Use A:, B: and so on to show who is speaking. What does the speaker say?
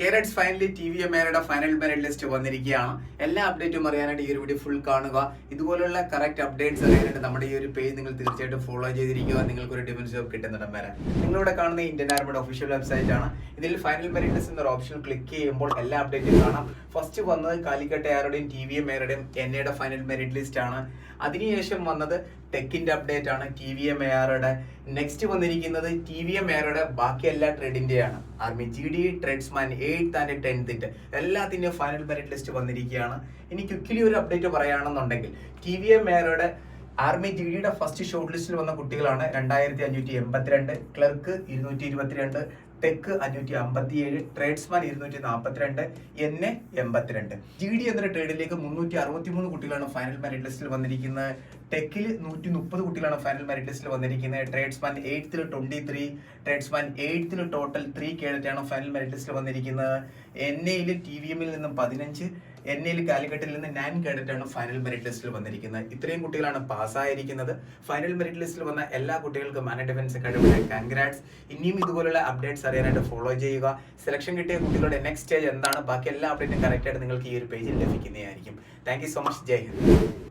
A: കേരറ്റ്സ് finally T V M എയുടെ final merit list വന്നിരിക്കുകയാണ്. എല്ലാ അപ്ഡേറ്റും അറിയാനായിട്ട് ഈ ഒരു വീഡിയോ ഫുൾ കാണുക. ഇതുപോലുള്ള കറക്റ്റ് അപ്ഡേറ്റ്സ് അറിയാനായിട്ട് നമ്മുടെ ഈ ഒരു പേജ് നിങ്ങൾ തീർച്ചയായിട്ടും ഫോളോ ചെയ്തിരിക്കുക. നിങ്ങൾക്ക് ഒരു ഡിഫൻസ് ജോബ് കിട്ടുന്നിടം വരെ നിങ്ങളിവിടെ കാണുന്ന ഇന്ത്യൻ ആർമിയുടെ ഒഫീഷ്യൽ വെബ്സൈറ്റ് ആണ്. ഇതിൽ ഫൈനൽ മെറിറ്റ് ലിസ്റ്റ് എന്നൊരു ഓപ്ഷൻ ക്ലിക്ക് ചെയ്യുമ്പോൾ എല്ലാ അപ്ഡേറ്റും കാണാം. ഫസ്റ്റ് വന്നത് കാലിക്കട്ട് ആരുടെയും ടി വി എം എയറുടെയും എൻ എയുടെ ഫൈനൽ മെറിറ്റ് ലിസ്റ്റ് ആണ്. അതിനുശേഷം വന്നത് ടെക്കിന്റെ അപ്ഡേറ്റ് ആണ്. ടി വി എം എയറുടെ നെക്സ്റ്റ് വന്നിരിക്കുന്നത് ടി വി എം എയറുടെ ബാക്കി എല്ലാ ട്രേഡിന്റെയാണ് army G D tradesman eighth and ടെൻത്തിന്റെ എല്ലാത്തിന്റെയും ഫൈനൽ മെറിറ്റ് ലിസ്റ്റ് വന്നിരിക്കുകയാണ്. ഇനി ക്വിക്കിലി ഒരു അപ്ഡേറ്റ് പറയുകയാണെന്നുണ്ടെങ്കിൽ ടി വി എം മേയറുടെ ആർമി ജി ഡിയുടെ ഫസ്റ്റ് ഷോർട്ട് ലിസ്റ്റിൽ വന്ന കുട്ടികളാണ്. രണ്ടായിരത്തി അഞ്ഞൂറ്റി എൺപത്തിരണ്ട് ക്ലർക്ക് ഇരുന്നൂറ്റി ഇരുപത്തിരണ്ട് ടെക്ക് അഞ്ഞൂറ്റി അമ്പത്തിയേഴ് ട്രേഡ്സ്മാൻ ഇരുന്നൂറ്റി നാൽപ്പത്തിരണ്ട് എൻ എ എൺപത്തിരണ്ട്. ജി ഡി എന്ന ട്രേഡിലേക്ക് മുന്നൂറ്റി അറുപത്തി മൂന്ന് കുട്ടികളാണ് ഫൈനൽ മെറിറ്റ് ലിസ്റ്റിൽ വന്നിരിക്കുന്നത് ടെക്കിൽ നൂറ്റി മുപ്പത് കുട്ടികളാണ് ഫൈനൽ മെറിറ്റ് ലിസ്റ്റിൽ വന്നിരിക്കുന്നത് ട്രേഡ്സ്മാൻ എയ്ത്തിൽ ട്വന്റി ത്രീ ട്രേഡ്സ്മാൻ എയ്ത്തിൽ ടോട്ടൽ ത്രീ കേഡറ്റാണ് ഫൈനൽ മെറിറ്റ് ലിസ്റ്റിൽ വന്നിരിക്കുന്നത് എൻ എയിൽ ടി വി എമ്മിൽ നിന്നും പതിനഞ്ച് എൻ ഐയിൽ കാലിക്കറ്റിൽ നിന്ന് നയൻ കേഡറ്റാണ് ഫൈനൽ മെറിറ്റ് ലിസ്റ്റിൽ വന്നിരിക്കുന്നത്. ഇത്രയും കുട്ടികളാണ് പാസ്സായിരിക്കുന്നത് ഫൈനൽ മെറിറ്റ് ലിസ്റ്റിൽ വന്ന എല്ലാ കുട്ടികൾക്കും മാന ഡിഫൻസ് അക്കാഡമിയുടെ കൺഗ്രാറ്റ്സ് ഇനിയും ഇതുപോലുള്ള അപ്ഡേറ്റ്സ് അറിയാനായിട്ട് ഫോളോ ചെയ്യുക. സെലക്ഷൻ കിട്ടിയ കുട്ടികളുടെ നെക്സ്റ്റ് സ്റ്റേജ് എന്താണ്? ബാക്കി എല്ലാ അപ്ഡേറ്റും കറക്റ്റ് ആയിട്ട് നിങ്ങൾക്ക് ഈ ഒരു പേജിൽ ലഭിക്കുന്നതായിരിക്കും. Thank so much Jai Hind.